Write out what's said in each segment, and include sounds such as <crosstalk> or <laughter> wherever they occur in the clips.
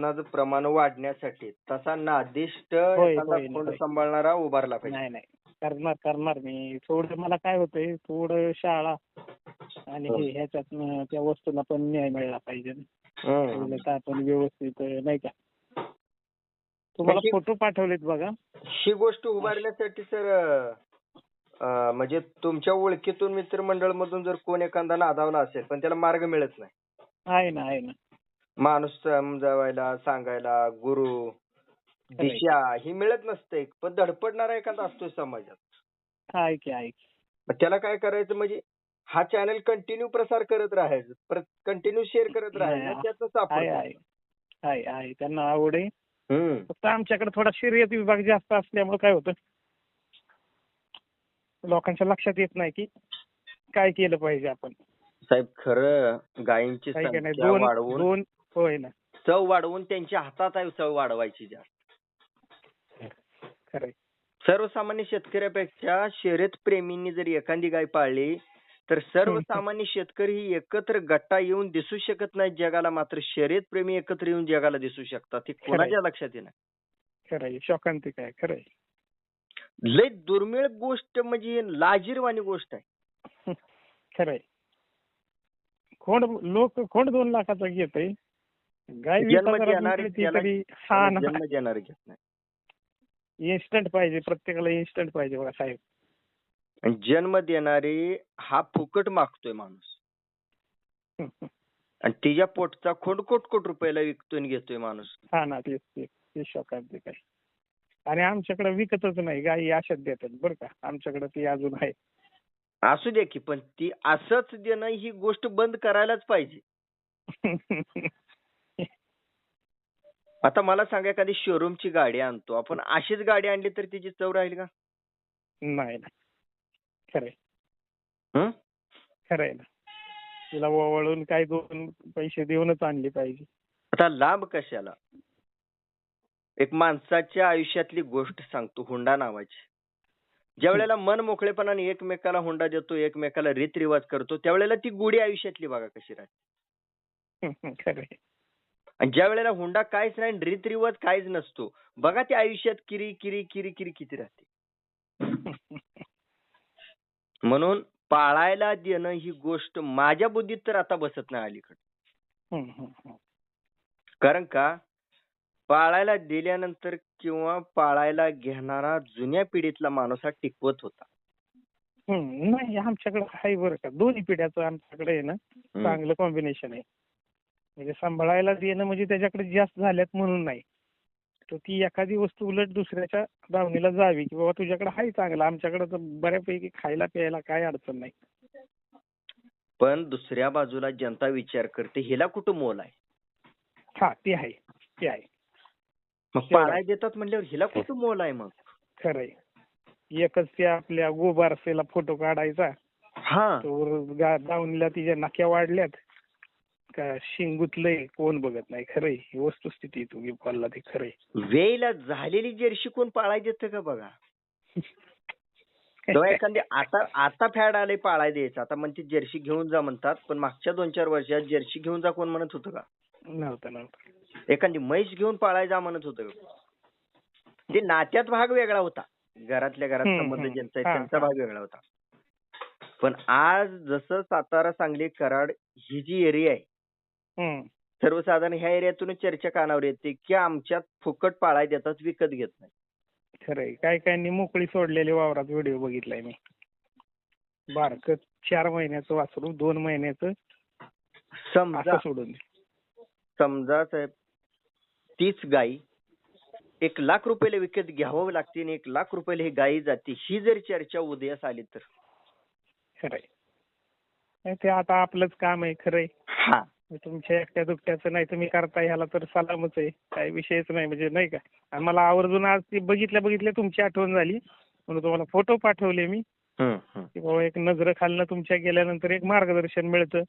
व्यसनाचं प्रमाण वाढण्यासाठी तसा नादिष्ट होय, एखादा होय, कोण होय. सांभाळणारा उभारला पाहिजे. नाही नाही. करणार करणार मी. थोडं मला काय होतंय थोडं शाळा आणि हो. हे ह्याच्यातनं त्या वस्तूला पण न्याय मिळाला पाहिजे. हम्म. आपण व्यवस्थित अं, नाही का? तुम्हाला फोटो पाठवलेत बघा. ही गोष्ट उभारण्यासाठी सर म्हणजे तुमच्या ओळखीतून मित्रमंडळ मधून जर कोण एखादा नादावला असेल पण त्याला मार्ग मिळत नाही. आहे ना आहे ना. माणूस समजावायला सांगायला गुरु दिशा ही मिळत नसते पण धडपडणारा एखादा असतो समाजात. आहे की आहे की. मग त्याला काय करायचं म्हणजे हा चॅनल कंटिन्यू प्रसार करत राहायचं कंटिन्यू शेअर करत राहायचं नाही, त्यातनं आहे सापडतं. आहे आहे आहे त्यांना आवड आहे. हम्म. फक्त आमच्याकडे थोडा शर्यत विभाग जास्त असल्यामुळे काय होतं? लोकांच्या लक्षात येत नाही की काय केलं पाहिजे आपण. साहेब खरं गायींची काही का नाही? संख्या दोन वाढवून दोन होय ना. चव वाढवून त्यांच्या हातात आहे चव वाढवायची जास्त. सर्वसामान्य शेतकऱ्यापेक्षा शर्यत प्रेमींनी जर एखादी गाय पाळली तर सर्वसामान्य शेतकरी ही एकत्र गट्टा येऊन दिसू शकत नाही जगाला मात्र शर्यत प्रेमी एकत्र येऊन जगाला दिसू शकतात. हे कोणाच्या लक्षात येणार खरंय. शोकांतिक आहे. खरंय. लय दुर्मिळ गोष्ट म्हणजे लाजीरवाणी गोष्ट आहे. खरंय. खोंड लोक खोंड दोन लाखाचा घेतोय. गाय हा इन्स्टंट पाहिजे प्रत्येकाला इन्स्टंट पाहिजे बघा साहेब. जन्म देणारे हा फुकट मागतोय माणूस. <laughs> आणि तिच्या पोटचा खोंड कोट कोट रुपयाला विकतोय आणि घेतोय माणूस. हा ना तेच ते शोकांतिक आहे आणि आमच्याकडे विकतच नाही गाई अशाच देतात बरं का. आमच्याकडे ती अजून आहे. असू दे की पण ती असंच देणं ही गोष्ट बंद करायलाच पाहिजे. <laughs> आता मला सांगा एखादी शोरूमची गाडी आणतो. आपण अशीच गाडी आणली तर तिची चव राहील का? नाही ना खरंय हं? खरंय ना. तिला ओवाळून काय दोन पैसे देऊनच आणली पाहिजे. आता लांब कशाला? एक माणसाच्या आयुष्यातली गोष्ट सांगतो हुंडा नावाची. ज्या वेळेला मन मोकळेपणाने एकमेकाला हुंडा देतो एकमेकाला रीतरिवाज करतो त्यावेळेला ती गोडी आयुष्यातली बघा कशी राहते. <laughs> खरंय आणि ज्या वेळेला हुंडा काहीच नाही आणि रीतरिवाज काहीच नसतो. बघा ती आयुष्यात किरी किरी किरी किरी किती राहते. <laughs> म्हणून पाळायला देणं ही गोष्ट माझ्या बुद्धीत तर आता बसत नाही अलीकडे. कारण का? पाळायला दिल्यानंतर किंवा पाळायला घेणारा जुन्या पिढीतला माणूस हा टिकवत होता. नाही आमच्याकडे आहे बरं का. दोन्ही पिढ्याचं आमच्याकडे आहे ना. चांगलं कॉम्बिनेशन आहे. म्हणजे सांभाळायला देणं म्हणजे त्याच्याकडे जास्त झाल्यात म्हणून नाही. तर ती एखादी वस्तू उलट दुसऱ्याच्या दावणीला जावी की बाबा तुझ्याकडे आहे चांगलं आमच्याकडे तर बऱ्यापैकी खायला प्यायला काय अडचण नाही. पण दुसऱ्या बाजूला जनता विचार करते हिला कुठं मोल आहे? हा ते आहे ते आहे. मग. पाळायला देतात म्हणल्यावर हिला कुठं मोल आहे मग? खरंय. एकच त्या आपल्या गोबारसेला फोटो काढायचा. हा. दावणीला तिच्या नाक्या वाढल्यात. का शिंग गुतलंय कोण बघत नाही खरंय. ही वस्तुस्थिती तुम्ही बोलला ते खरंय. वेळेला झालेली जर्शी कोण पाळायला देतं का बघा? तेव्हा एखादी आता आता फॅड आले पाळाय द्यायचं. आता म्हणते जर्सी घेऊन जा म्हणतात पण मागच्या दोन चार वर्षात जर्सी घेऊन जा कोण म्हणत होतं का? नव्हतं नव्हतं. एखादी म्हैस घेऊन पाळाय जा म्हणत होतं का? ते नात्यात भाग वेगळा होता. घरातल्या घरात संबंध. ज्यांचा आहे त्यांचा. भाग वेगळा होता. पण आज जसं सातारा सांगली कराड ही जी एरिया आहे. सर्वसाधारण ह्या एरियातून चर्चा कानावर येते की आमच्यात फुकट पाळाय देतात विकत घेत नाही खरंय. काय कायांनी मोकळी सोडलेली वावरात व्हिडिओ बघितलाय मी. बारक चार महिन्याचं वासरू दोन महिन्याचं समजा सोडून समजा साहेब तीच गाई एक लाख रुपयाला विकत घ्यावं लागते आणि एक लाख रुपयाला ही गाई जाते ही जर चर्चा उदयास आली तर. खरंय. नाही ते आता आपलंच काम आहे खरंय. हा. तुमच्या एकट्या दुकट्याचं नाही तुम्ही करताय ह्याला तर सलामच आहे. काही विषयच नाही म्हणजे नाही का? आणि मला आवर्जून आज ती बघितल्या बघितल्या तुमची आठवण झाली. म्हणून तुम्हाला फोटो पाठवले मी. की बाबा एक नजर खालनं तुमच्या गेल्यानंतर एक मार्गदर्शन मिळतं.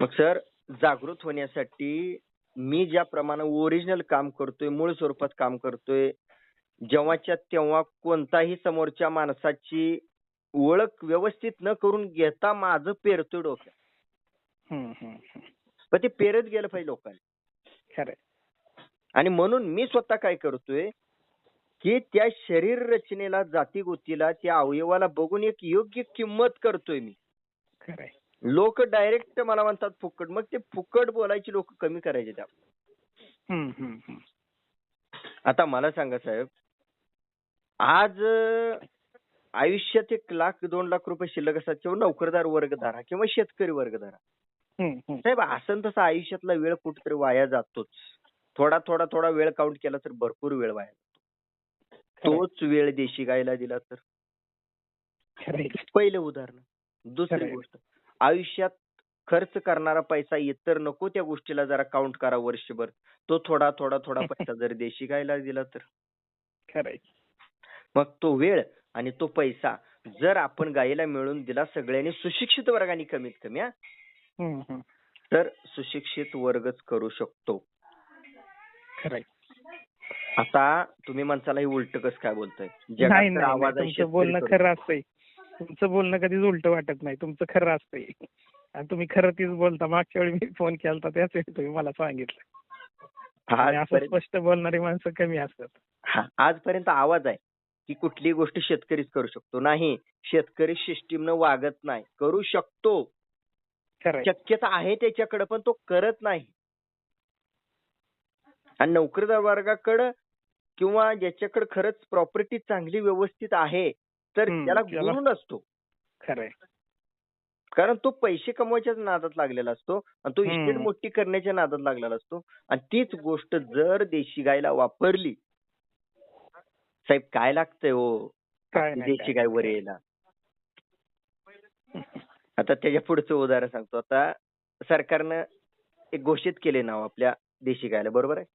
मग सर जागृत होण्यासाठी मी ज्या प्रमाणे ओरिजिनल काम करतोय मूळ स्वरूपात काम करतोय जेव्हाच्या तेव्हा कोणताही समोरच्या माणसाची ओळख व्यवस्थित न करून घेता माझं पेरतोय डोक्यात. पण ते पेरत गेलं पाहिजे लोकांनी. खरंय आणि म्हणून मी स्वतः काय करतोय की त्या शरीर रचनेला जातीगोतीला त्या अवयवाला बघून एक योग्य किंमत करतोय मी. खरंय लोक डायरेक्ट मला म्हणतात फुकट. मग ते फुकट बोलायची लोक कमी करायचे त्या. आता मला सांगा साहेब आज आयुष्यात एक लाख दोन लाख रुपये शिल्लक असतात किंवा नोकरदार वर्ग धरा किंवा शेतकरी वर्ग धरा. साहेब असं तसा आयुष्यातला वेळ कुठेतरी वाया जातोच थोडा थोडा थोडा वेळ काउंट केला तर भरपूर वेळ वाया जातो. तोच वेळ देशी गायला दिला तर. पहिलं उदाहरण दुसरी. गोष्ट आयुष्यात खर्च करणारा पैसा इतर नको त्या गोष्टीला जरा काउंट करा वर्षभर तो थोडा थोडा थोडा <laughs> पैसा जर देशी गायला दिला तर खरंय. मग तो वेळ आणि तो पैसा जर आपण गायीला मिळून दिला सगळ्यांनी सुशिक्षित वर्गाने कमीत कमी हा. तर सुशिक्षित वर्गच करू शकतो. खरंय. आता तुम्ही माणसाला हे उलट कसं काय बोलताय? नाही जगात तर नाही, नाही. आवाज आहे तुमचं बोलणं शेतकरी खरं असतंय. तुमचं बोलणं कधीच उलट वाटत नाही. तुमचं खरं असतंय. आणि तुम्ही खरं तीच बोलता. मागच्या वेळी मी फोन केलता त्याच वेळी तुम्ही मला सांगितलं. आणि असं आजपर्यंत स्पष्ट बोलणारी माणसं कमी असतात. हा, आजपर्यंत आवाज आहे की कुठलीही गोष्ट शेतकरीच करू शकतो. नाही शेतकरी सिस्टीमनं वागत नाही. करू शकतो. शक्यता आहे त्याच्याकडे पण तो करत नाही. आणि नोकरदार वर्गाकडं किंवा ज्याच्याकडे खरंच प्रॉपर्टी चांगली व्यवस्थित आहे तर त्याला गुरु नसतो. कारण तो पैसे कमवायच्याच नादात लागलेला असतो आणि तो. इस्टेट मोठी करण्याच्या नादात लागलेला असतो. आणि तीच गोष्ट जर देशी गायला वापरली. साहेब काय लागतंय हो? देशी गाय वर. यायला. आता त्याच्या पुढचं उदाहरण सांगतो. आता सरकारनं एक घोषित केले नाव आपल्या देशी गायला बरोबर आहे?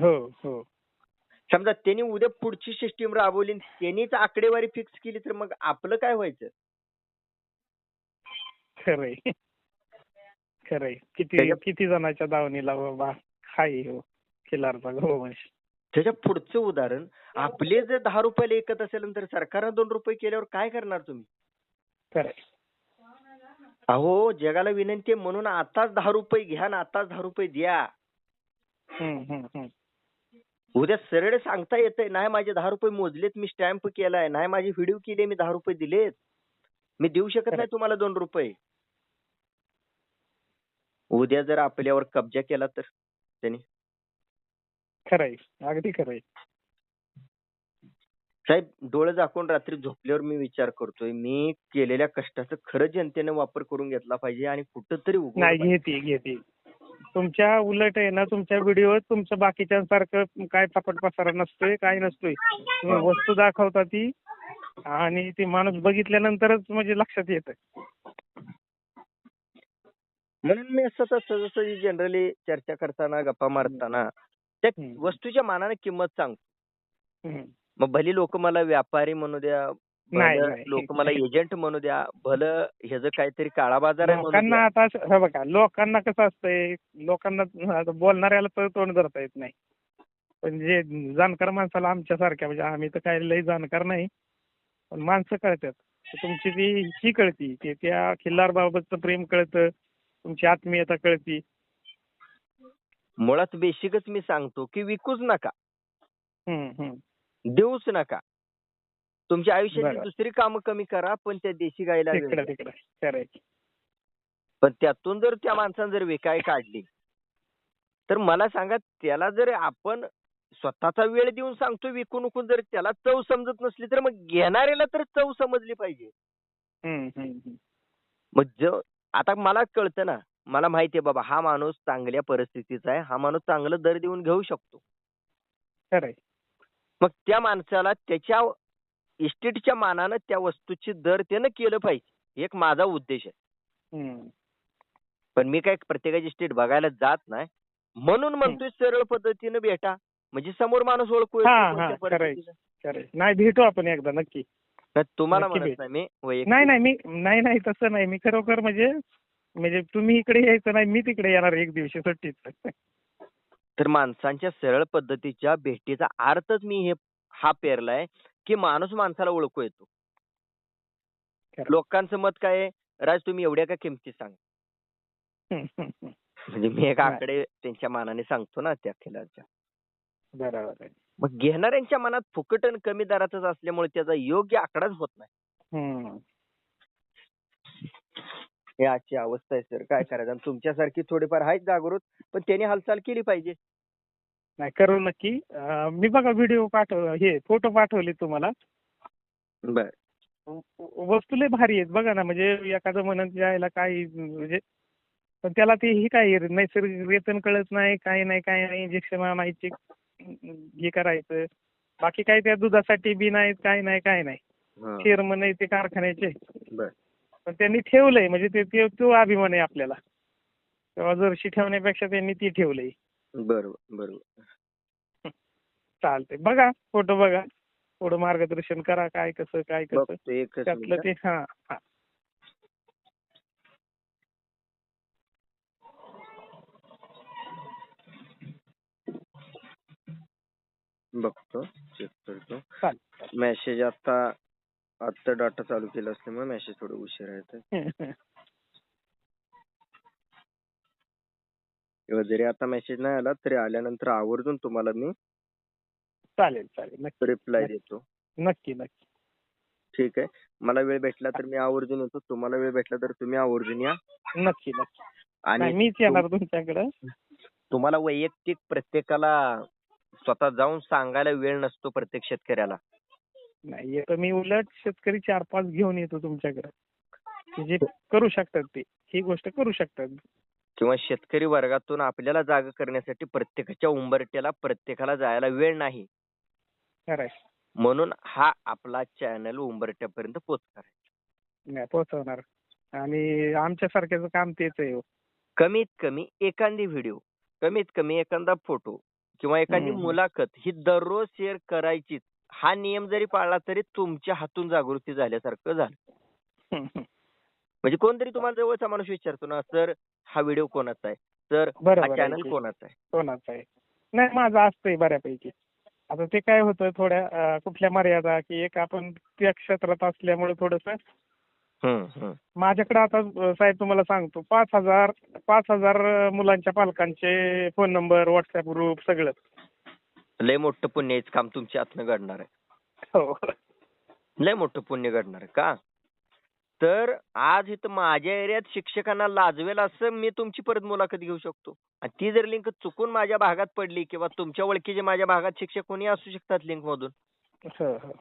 हो हो. समजा त्यांनी उद्या पुढची सिस्टीम राबवली आणि त्यांनीच आकडेवारी फिक्स केली तर मग आपलं काय व्हायचं? खरंय. खरंय. किती त्याच्या- किती जणांच्या दावणीला बाबा हाय हो खिलारचा गोवंश त्याच्या पुढचं उदाहरण आपले जर दहा रुपयाला एकत असेल तर सरकारनं दोन रुपये केल्यावर काय करणार तुम्ही? खरंय. अहो जगाला विनंती आहे म्हणून आताच दहा रुपये घ्या ना आताच दहा रुपये द्या. उद्या सरळ सांगता येतंय नाही माझे दहा रुपये मोजलेत मी स्टॅम्प केलाय नाही माझी व्हिडिओ केली मी दहा रुपये दिलेत. मी देऊ शकत नाही तुम्हाला दोन रुपये. उद्या जर आपल्यावर कब्जा केला तर त्यांनी. खरंय. अगदी खरंय. साहेब डोळे झाकून रात्री झोपल्यावर मी विचार करतोय मी केलेल्या कष्टाचा खरं जनतेने वापर करून घेतला पाहिजे आणि कुठंतरी उगवलं नाही पाहिजे. घेते घेते तुमच्या उलट आहे ना तुमच्या व्हिडिओ तुमचं बाकीच्यांसारखं काय फापट पसारा नसतोय काय नसतोय तुम्ही वस्तू दाखवता ती आणि ती माणूस बघितल्यानंतरच म्हणजे लक्षात येतं म्हणून मी असं सहजासहजी जनरली चर्चा करताना गप्पा मारताना त्या हम्म. वस्तूच्या मानाने किंमत सांगतो हम्म. मग भली लोक मला व्यापारी म्हणू द्या. लोक मला एजंट म्हणू द्या भलं ह्याचं काहीतरी काळा बाजार आहे लोकांना. आता हे बघा लोकांना कसं असतंय लोकांना बोलणाऱ्याला तर तोंड धरता येत नाही पण जे जाणकार माणसाला आमच्यासारख्या म्हणजे आम्ही तर काही लई जाणकार नाही पण माणसं कळतात तुमची ती ही कळती की त्या खिल्लार बाबतचं प्रेम कळतं तुमची आत्मीयता कळती मुळात बेसिकच मी सांगतो की विकूच नका. देऊच नका. तुमच्या आयुष्याची. दुसरी कामं कमी करा पण त्या देशी गायला पण त्यातून जर त्या माणसानं जर विकाय काढली तर मला सांगा त्याला जर आपण स्वतःचा वेळ देऊन सांगतो विकून विकून जर त्याला चव समजत नसली तर मग घेणाऱ्याला तर चव समजली पाहिजे. मग ज आता मला कळतं ना मला माहितीये बाबा हा माणूस चांगल्या परिस्थितीचा आहे हा माणूस चांगलं दर देऊन घेऊ शकतो. मग त्या माणसाला त्याच्या इस्टेटच्या मानानं त्या वस्तूची दर त्यानं केलं पाहिजे. एक माझा उद्देश आहे. पण मी काय प्रत्येकाची इस्टेट बघायला जात नाही. म्हणून म्हणतोय सरळ पद्धतीनं भेटा. म्हणजे समोर माणूस ओळखू नाही भेटू आपण एकदा नक्की. तुम्हाला म्हणत. नाही मी. नाही नाही मी नाही नाही तसं नाही. मी खरोखर म्हणजे म्हणजे तुम्ही इकडे यायचं नाही मी तिकडे येणार एक दिवशी सुट्टीत. तर माणसांच्या सरळ पद्धतीच्या भेटीचा अर्थच मी हे हा पेरलाय की माणूस माणसाला ओळखू येतो. लोकांचं मत काय आहे राज तुम्ही एवढ्या का किमती सांग <laughs> म्हणजे मी एक. आकडे त्यांच्या मानाने सांगतो ना त्या खिलारच्या बरोबर मग घेणाऱ्यांच्या मनात फुकट आणि कमी दरातच असल्यामुळे त्याचा योग्य आकडाच होत नाही. हे आजची अवस्था आहे सर काय करायचं? आणि तुमच्यासारखी थोडीफार आहेत जागृत पण त्यांनी हालचाल केली पाहिजे. नाही करू नक्की. अं, मी बघा व्हिडिओ पाठव हे फोटो पाठवले तुम्हाला. बर. व- वस्तू लय भारी आहेत. बघा ना म्हणजे एखादं म्हणत जायला काही म्हणजे पण त्याला ते ही काय नैसर्गिक वेतन कळत नाही काही नाही काही नाही इंजेक्शन आणायचे हे करायचं. बाकी काही त्या दुधासाठी बी नाहीत काही नाही काय नाही. हा. चेअरमन आहे ते कारखान्याचे. बर. पण त्यांनी ठेवलंय म्हणजे ते ते- तो अभिमान आहे आपल्याला. तेव्हा जर्शी ठेवण्यापेक्षा त्यांनी ती ठेवलंय. बरोबर बरोबर. चालते बघा फोटो बघा. थोडं मार्गदर्शन करा काय कसं काय कसं. बघतो एकच त्यातलं मिनिट. ते हा हा. बघतो चेक करतो. चालेल मेसेज आता आता डाटा चालू केला असल्यामुळे मेसेज थोडं उशिरा येत किंवा जरी आता मेसेज नाही आला तरी आल्यानंतर आवर्जून तुम्हाला मी चालेल चालेल. नक्की. रिप्लाय. देतो. नक्की नक्की. ठीक आहे. मला वेळ भेटला तर मी आवर्जून येतो. तुम्हाला वेळ भेटला तर तुम्ही आवर्जून या. नक्की नक्की. नाही, आणि मीच येणार तुमच्याकडं. तुम्हाला वैयक्तिक प्रत्येकाला स्वतः जाऊन सांगायला वेळ नसतो प्रत्येक शेतकऱ्याला. नाही येतो मी उलट शेतकरी चार पाच घेऊन येतो तुमच्याकडे. की जे करू शकतात ते ही गोष्ट करू शकतात. किंवा शेतकरी वर्गातून आपल्याला जागा करण्यासाठी प्रत्येकाच्या उंबरट्याला प्रत्येकाला जायला वेळ नाही. म्हणून हा आपला चॅनल उंबरट्यापर्यंत पोहोचणार आहे नाही पोहोचवणार. आणि आमच्यासारख्याचं काम तेच आहे हो. कमीत कमी एखादी व्हिडिओ कमीत कमी एखादा फोटो किंवा एखादी हम्म. मुलाखत ही दररोज शेअर करायचीच. हा नियम जरी पाळला तरी तुमच्या हातून जागृती झाल्यासारखं झालं. म्हणजे कोणतरी तुम्हाला जवळचा माणूस विचारतो ना सर हा व्हिडिओ कोणाचा आहे? सर हा चॅनल. कोणाचा आहे? कोणाचं आहे? नाही माझं असतंय बऱ्यापैकी. आता ते काय होतं थोड्या कुठल्या मर्यादा की एक आपण त्या क्षेत्रात असल्यामुळे थोडस. माझ्याकडे आता साहेब तुम्हाला सांगतो पाच हजार पाच हजार मुलांच्या पालकांचे फोन नंबर व्हॉट्सअप ग्रुप सगळं. लय मोठं पुण्याचं काम तुमच्या हातनं घडणार आहे. हो. लय मोठं पुण्य घडणार आहे का? तर आज इथं माझ्या एरियात शिक्षकांना लाजवेल असं मी तुमची परत मुलाखत घेऊ शकतो. आणि ती जर लिंक चुकून माझ्या भागात पडली किंवा तुमच्या ओळखीचे माझ्या भागात शिक्षक कोणी असू शकतात लिंक मधून. हो हो.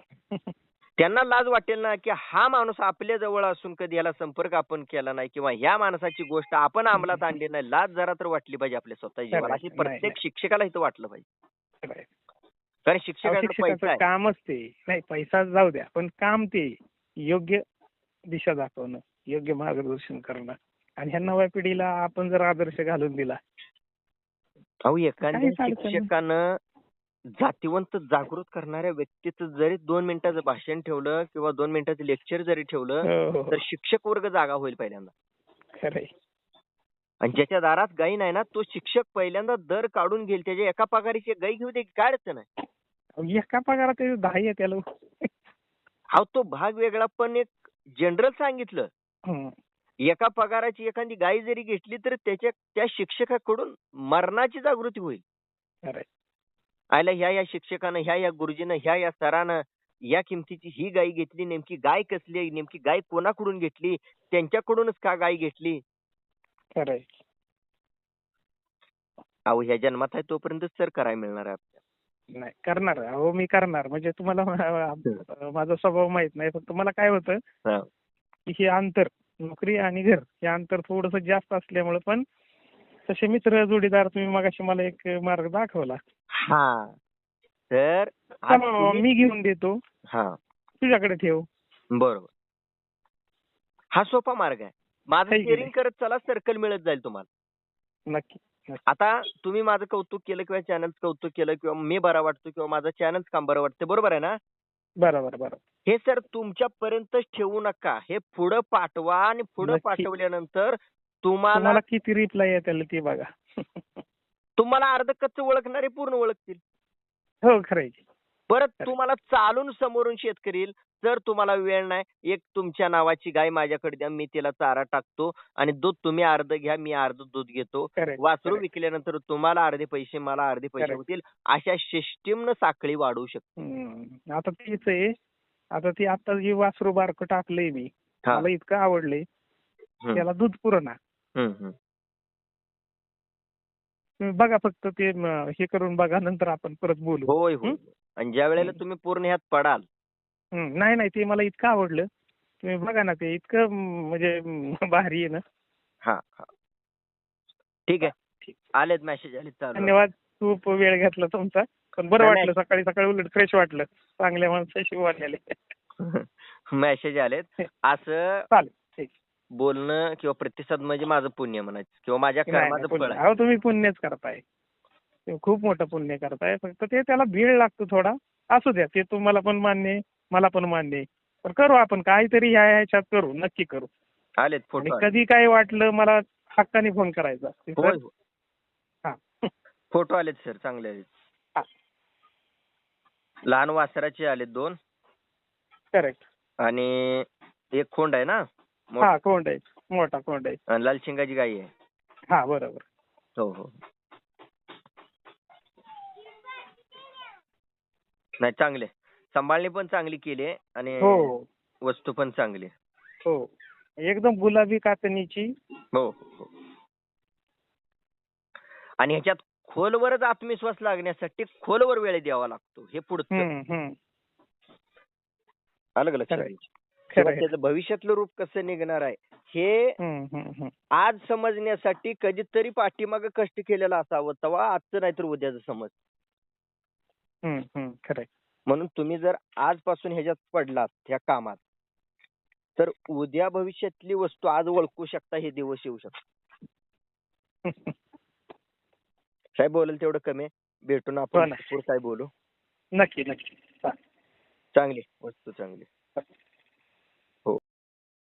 त्यांना लाज वाटेल ना की हा माणूस आपल्या जवळ असून कधी याला संपर्क आपण केला नाही किंवा ह्या माणसाची गोष्ट आपण अंमलात आणली नाही लाज जरा तर वाटली पाहिजे आपल्या स्वतः जीवाला अशी प्रत्येक. शिक्षकाला इथं वाटलं पाहिजे. कारण शिक्षकाचं कामच ते नाही पैसा जाऊ द्या पण काम ते योग्य दिशा दाखवणं योग्य मार्गदर्शन करणं. आणि ह्या नव्या पिढीला आपण जर आदर्श घालून दिला. शिक्षकानं जातीवंत जागृत करणाऱ्या व्यक्तीचं जरी दोन मिनिटाचं भाषण ठेवलं किंवा दोन मिनिटाचं लेक्चर जरी ठेवलं हो, हो, तर शिक्षक वर्ग जागा होईल पहिल्यांदा. आणि ज्याच्या दारात गाई नाही ना तो शिक्षक पहिल्यांदा दर काढून घेईल. त्याच्या एका पगारीची गाई घेऊ दे काय अडचण अहो, एका पगारात दहा आहे त्याला अहो तो भाग वेगळा पण एक जनरल सांगितलं. हं. एका पगाराची एखादी गाई जरी घेतली तर त्याच्या त्या शिक्षकाकडून मरणाची जागृती होईल. आयला ह्या या शिक्षकानं ह्या या गुरुजीनं ह्या या सरानं या किमतीची ही गाय घेतली. नेमकी गाय कसली नेमकी गाय कोणाकडून घेतली? त्यांच्याकडूनच का गाय घेतली? खरंय. अहो ह्या जन्मात आहे तोपर्यंत सर करायला मिळणार आहे आपल्याला. नाही करणार अहो मी करणार. म्हणजे तुम्हाला <laughs> माझा स्वभाव माहीत नाही. फक्त मला काय होतं हा. की हे अंतर नोकरी आणि घर हे अंतर थोडस जास्त असल्यामुळे पण तसे मित्र जोडीदार तुम्ही मगाशी मला एक मार्ग दाखवला. हा. तर आज चला बाबा, तुम्ही- मी घेऊन देतो. हा. तुझ्याकडे ठेव. बरोबर. हा सोपा मार्ग आहे. माझं शेअरिंग? करत चला सर्कल मिळत जाईल तुम्हाला नक्की. आता तुम्ही माझं कौतुक केलं किंवा चॅनल कौतुक केलं किंवा मी बरा वाटतो किंवा माझं चॅनल काम बरं वाटतं बरोबर आहे ना बरोबर बरोबर हे सर तुमच्यापर्यंतच ठेवू नका हे पुढं पाठवा आणि पुढं. पाठवल्यानंतर तुम्हाला किती रिप्लाय येतील ते बघा तुम्हाला अर्ध कच्च ओळखणारे पूर्ण ओळखतील हो खरंय परत खरं. तुम्हाला चालून समोरून शेतकरी जर तुम्हाला वेळ नाही एक तुमच्या नावाची गाय माझ्याकडे द्या मी तिला चारा टाकतो आणि दूध तुम्ही अर्ध घ्या मी अर्ध दूध घेतो वासरू विकल्यानंतर तुम्हाला अर्धे पैसे मला अर्धे पैसे. होतील अशा सिस्टीमनं साखळी वाढवू शकतो. आता तीच आहे आता ती आता जी वासरू बारकं टाकलंय मी. मला इतकं आवडलंय हम्म. त्याला दूध. तुम्ही बघा फक्त ते हे करून बघा नंतर आपण परत बोलू होय होय आणि ज्या वेळेला. तुम्ही पूर्ण ह्यात पडाल. नाही नाही ते मला इतकं आवडलं. तुम्ही बघा ना ते इतकं म्हणजे भारी आहे ना. हा हा. ठीक आहे. आलेत मेसेज आले धन्यवाद. खूप वेळ घेतला तुमचा. पण बरं वाटलं सकाळी सकाळी उलट फ्रेश वाटलं. चांगल्या माणसाशी बोललेले मेसेज <laughs> आलेत. असं चालेल ठीक. बोलणं किंवा प्रतिसाद म्हणजे माझं पुण्य म्हणायचं. किंवा माझ्या कर्माचं फळ अहो तुम्ही पुण्यच करताय. खूप मोठं पुण्य करताय. फक्त ते त्याला भीड लागतो थोडा. असू द्या ते तुम्हाला पण मान्य आहे. मला पण मान्य आहे. पण करू आपण काहीतरी ह्या ह्याच्यात करू नक्की करू. आलेत आणि फोटो. कधी काय वाटलं मला हक्काने फोन करायचा. होय होय. हा. <laughs> फोटो आलेत सर चांगले आलेत हा. लहान वासराचे आलेत दोन. करेक्ट आणि एक खोंड आहे ना? मोठ- हा कोंड आहे. मोठा कोंड आहे. आणि लाल शिंगाची गाई आहे. हा बरोबर. हो हो. नाही चांगले. सांभाळणी पण चांगली केली आहे आणि हो. वस्तू पण चांगली आहे. हो. एकदम गुलाबी कातणीची. हो हो. आणि ह्याच्यात खोलवरच आत्मविश्वास लागण्यासाठी खोलवर वेळ द्यावा लागतो. हे पुढचं. हम्म हम्म. आलं का लक्षात? खरंय. किंवा. त्याचं भविष्यातलं रूप कसं निघणार आहे हे हम्म हम्म हम्म. आज समजण्यासाठी कधीतरी पाठीमागं कष्ट केलेलं असावं तेव्हा आजचं नाहीतर उद्याचं समज. हम्म हम्म. खरंय म्हणून तुम्ही जर आजपासून ह्याच्यात पडलात ह्या कामात तर उद्या भविष्यातली वस्तू आज ओळखू शकता हे दिवस येऊ शकतात साहेब बोलेल तेवढं कमी आहे. भेटून हो आपण. भरपूर काय बोलू नक्की नक्की. चांगली वस्तू चांगली